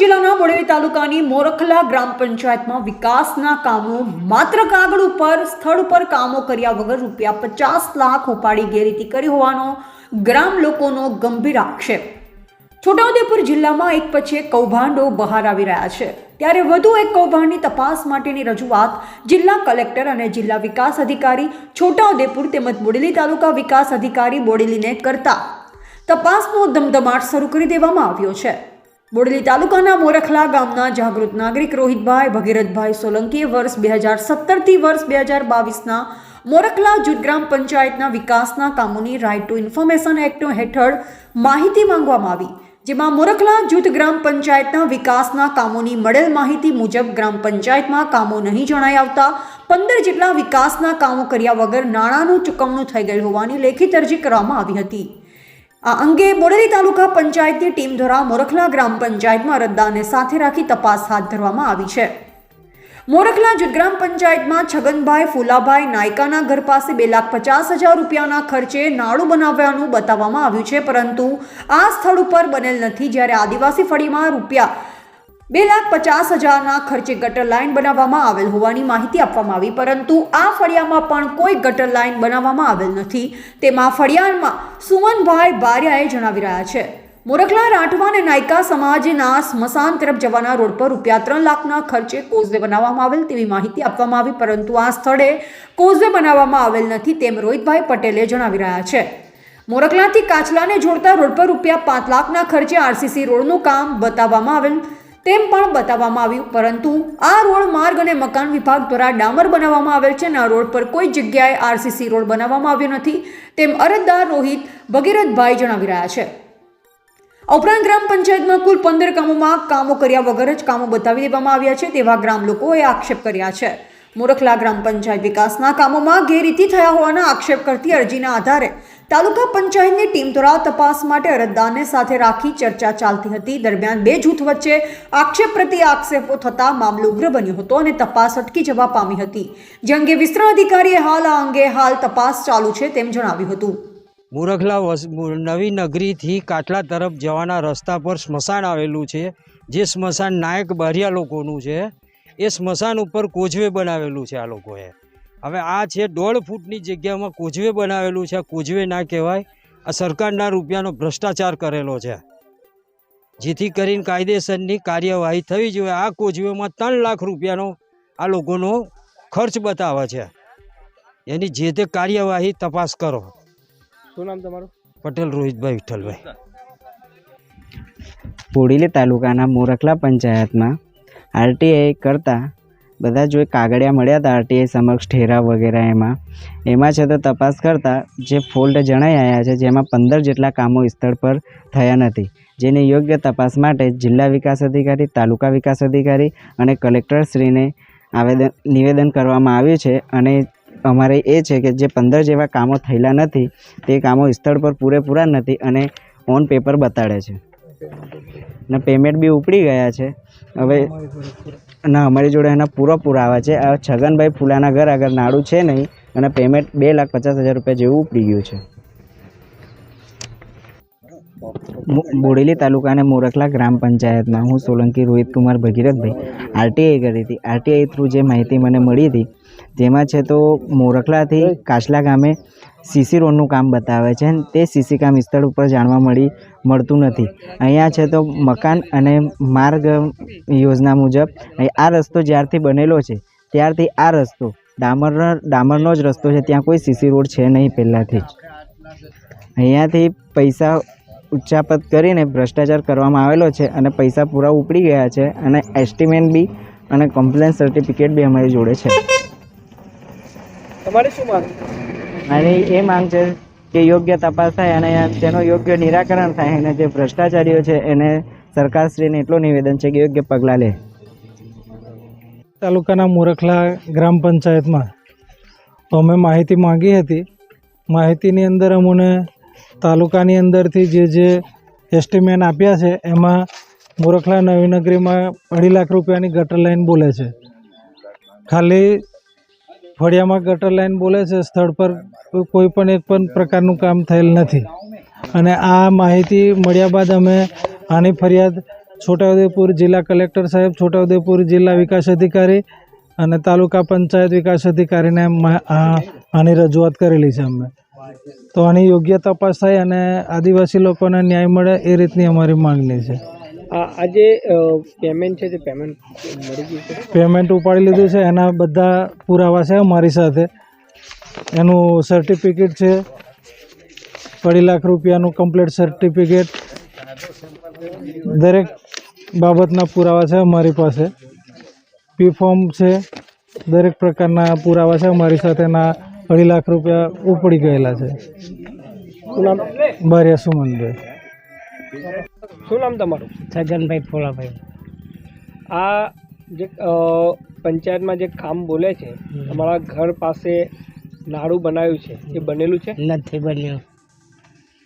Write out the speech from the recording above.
જિલ્લાના બોડેલી તાલુકાની મોરખલા ગ્રામ પંચાયતમાં વિકાસના કામો માત્ર કાગળ ઉપર, સ્થળ ઉપર કામો કર્યા વગર રૂપિયા પચાસ લાખ ઉપાડી ગેરરીતિ કરી હોવાનો ગ્રામ લોકોનો ગંભીર આક્ષેપ. છોટાઉદેપુર જિલ્લામાં એક પછી એક કૌભાંડો બહાર આવી રહ્યા છે. ત્યારે વધુ એક કૌભાંડની તપાસ માટેની રજૂઆત જિલ્લા કલેક્ટર અને જિલ્લા વિકાસ અધિકારી છોટાઉદેપુર તેમજ બોડેલી તાલુકા વિકાસ અધિકારી બોડેલીને કરતા. તપાસનો ધમધમાટ શરૂ કરી દેવામાં આવ્યો છે. બોડેલી તાલુકાના મોરખલા ગામના જાગૃત નાગરિક રોહિતભાઈ ભગીરથભાઈ સોલંકીએ વર્ષ બે હજાર સત્તરથી વર્ષ બે હજાર બાવીસના મોરખલા જૂથ ગ્રામ પંચાયતના વિકાસના કામોની રાઇટ ટુ ઇન્ફોર્મેશન એક્ટ હેઠળ માહિતી માંગવામાં આવી. જેમાં મોરખલા જૂથ ગ્રામ પંચાયતના વિકાસના કામોની મળેલ માહિતી મુજબ ગ્રામ પંચાયતમાં કામો નહીં જણાઈ આવતા, પંદર જેટલા વિકાસના કામો કર્યા વગર નાણાંનું ચૂકવણું થઈ ગયેલ હોવાની લેખિત અરજી કરવામાં આવી હતી. આ અંગે બોડેલી તાલુકા પંચાયતની ટીમ દ્વારા મોરખલા ગ્રામ પંચાયતમાં રદ્દાને સાથે રાખી તપાસ હાથ ધરવામાં આવી છે. મોરખલા જૂથ ગ્રામ પંચાયતમાં છગનભાઈ ફુલાભાઈ નાયકાના ઘર પાસે બે લાખ પચાસ હજાર રૂપિયાના ખર્ચે નાળું બનાવવાનું બતાવવામાં આવ્યું છે, પરંતુ આ સ્થળ ઉપર બનેલ નથી. જ્યારે આદિવાસી ફળીમાં રૂપિયા બે લાખ પચાસ હજારના ખર્ચે ગટર લાઇન બનાવવામાં આવેલ હોવાની માહિતી આપવામાં આવી, પરંતુ આ ફળિયામાં પણ કોઈ ગટર લાઇન બનાવવામાં આવેલ નથી. તેમાં ફળિયામાં સુમનભાઈ બારિયાએ જણાવી રહ્યા છે. મોરખલા રાઠવા અને નાયકા સમાજના સ્મશાન તરફ જવાના રોડ પર રૂપિયા ત્રણ લાખના ખર્ચે કોઝવે બનાવવામાં આવેલ તેવી માહિતી આપવામાં આવી, પરંતુ આ સ્થળે કોઝવે બનાવવામાં આવેલ નથી તેમ રોહિતભાઈ પટેલે જણાવી રહ્યા છે. મોરખલાથી કાચલાને જોડતા રોડ પર રૂપિયા પાંચ લાખના ખર્ચે આરસીસી રોડનું કામ બતાવવામાં આવેલ તેમ પણ બતાવવામાં આવ્યું. પરંતુ આ રોડ માર્ગ અને મકાન વિભાગ દ્વારા ડામર બનાવવામાં આવેલ છે અને આ રોડ પર કોઈ જગ્યાએ આરસીસી રોડ બનાવવામાં આવ્યો નથી, તેમ અરજદાર રોહિત ભગીરથભાઈ જણાવી રહ્યા છે. ઉપરાંત ગ્રામ પંચાયતમાં કુલ પંદર કામોમાં કામો કર્યા વગર જ કામો બતાવી દેવામાં આવ્યા છે તેવા ગ્રામ લોકોએ આક્ષેપ કર્યા છે. મોરખલા ગ્રામ પંચાયત વિકાસના કામોમાં ગેરરીતિ થયા હોવાના આક્ષેપ કરતી અરજીના આધારે તાલુકા પંચાયતની ટીમ દ્વારા તપાસ માટે અરજદારને સાથે રાખી ચર્ચા ચાલતી હતી. દરમિયાન બે જૂથ વચ્ચે આક્ષેપ પ્રતિ આક્ષેપો થતા મામલો ઉગ્ર બન્યો હતો અને તપાસ અટકી જવા પામી હતી. જે અંગે વિસ્તરણ અધિકારીએ હાલ આ અંગે હાલ તપાસ ચાલુ છે તેમ જણાવ્યું હતું. મુરખલા નવી નગરીથી કાટલા તરફ જવાના રસ્તા પર સ્મશાન આવેલું છે. જે સ્મશાન નાયક બારિયા લોકોનું છે. એ સ્મશાન ઉપર કોઝવે બનાવેલું છે આ લોકોએ. હવે આ છે દોઢ ફૂટની જગ્યામાં કોજવે બનાવેલું છે. કોજવે ના કહેવાય. આ સરકારના રૂપિયાનો ભ્રષ્ટાચાર કરેલો છે. જેથી કરીને કાયદેસરની કાર્યવાહી થવી જોઈએ. આ કોજવેમાં ત્રણ લાખ રૂપિયાનો આ લોકોનો ખર્ચ બતાવે છે. એની જે તે કાર્યવાહી તપાસ કરો. શું નામ તમારું? પટેલ રોહિતભાઈ વિઠ્ઠલભાઈ. પોડીલી તાલુકાના મોરખલા પંચાયતમાં આરટીઆઈ કરતાં બધા જો કાગળિયા મળ્યા હતા આરટીઆઈ સમક્ષ ઠેરા વગેરે એમાં. એમાં છે તો તપાસ કરતાં જે ફોલ્ટ જણાઈ આવ્યા છે જેમાં પંદર જેટલા કામો સ્થળ પર થયા નથી. જેની યોગ્ય તપાસ માટે જિલ્લા વિકાસ અધિકારી, તાલુકા વિકાસ અધિકારી અને કલેક્ટરશ્રીને આવેદન, નિવેદન કરવામાં આવ્યું છે અને અમારે એ છે કે જે પંદર જેવા કામો થયેલા નથી, તે કામો સ્થળ પર પૂરેપૂરા નથી અને ઓન પેપર બતાડે છે. ને પેમેન્ટ બી ઉપડી ગયા છે. હવે ના, અમારી જોડે એના પૂરા પુરાવા છે. આ છગનભાઈ ફૂલાના ઘર આગળ નાડું છે નહીં અને પેમેન્ટ બે લાખ પચાસ હજાર રૂપિયા જેવું ઉપડી ગયું છે. બોડેલી તાલુકાના મોરખલા ગ્રામ પંચાયતમાં હું સોલંકી રોહિત કુમાર ભગીરથભાઈ આરટીઆઈ કરી હતી. આરટીઆઈ થ્રુ જે માહિતી મને મળી હતી જેમાં છે તો મોરખલાથી કાચલા ગામે સીસી રોડનું કામ બતાવે છે અને તે સીસી કામ સ્થળ ઉપર જાણવા મળી મળતું નથી. અહીંયા છે તો મકાન અને માર્ગ યોજના મુજબ આ રસ્તો જ્યારથી બનેલો છે ત્યારથી આ રસ્તો ડામરનો ડામરનો જ રસ્તો છે ત્યાં કોઈ સીસી રોડ છે નહીં પહેલાંથી જ. અહીંયાથી પૈસા ઉચ્ચાપત કરીને ભ્રષ્ટાચાર કરવામાં આવેલો છે અને પૈસા પૂરા ઉપડી ગયા છે અને એસ્ટિમેટ બી અને કમ્પ્લેન સર્ટિફિકેટ બી અમારી જોડે છે. તમારે શું માંગ? મારી એ માંગ છે કે યોગ્ય તપાસ થાય અને તેનો યોગ્ય નિરાકરણ થાય અને જે ભ્રષ્ટાચારીઓ છે એને સરકારશ્રીને એટલું નિવેદન છે કે યોગ્ય પગલાં લે. તાલુકાના મોરખલા ગ્રામ પંચાયતમાં અમે માહિતી માંગી હતી. માહિતીની અંદર અમને તાલુકાની અંદરથી જે જે એસ્ટિમેટ આપ્યા છે, એમાં મોરખલા નવીનગરીમાં અઢી લાખ રૂપિયાની ગટર લાઇન બોલે છે. ખાલી ફળિયામાં ગટર લાઈન બોલે છે, સ્થળ પર કોઈ પણ એક પણ પ્રકારનું કામ થયેલ નથી. અને આ માહિતી મળ્યા બાદ અમે આની ફરિયાદ છોટાઉદેપુર જિલ્લા કલેક્ટર સાહેબ, છોટાઉદેપુર જિલ્લા વિકાસ અધિકારી અને તાલુકા પંચાયત વિકાસ અધિકારીને આની રજૂઆત કરેલી છે અમે. તો આની યોગ્ય તપાસ થાય અને આદિવાસી લોકોને ન્યાય મળે એ રીતની અમારી માંગણી છે. આ જે પેમેન્ટ છે તે પેમેન્ટ મળી ગયું છે? પેમેન્ટ ઉપાડી લીધું છે એના બધા પુરાવા છે અમારી સાથે. એનું સર્ટિફિકેટ છે અઢી લાખ રૂપિયાનું કમ્પ્લીટ સર્ટિફિકેટ દરેક બાબતના પુરાવા છે અમારી પાસે. પી ફોર્મ છે. દરેક પ્રકારના પુરાવા છે. અમારી સાથેના અઢી લાખ રૂપિયા ઉપડી ગયેલા છે. બારિયા સુમનભાઈ. શું નામ તમારું? છગનભાઈ ફોલાભાઈ. આ જે પંચાયતમાં જે કામ બોલે છે તમારા ઘર પાસે નાડું બનાવ્યું છે એ બનેલું છે? નથી બન્યું.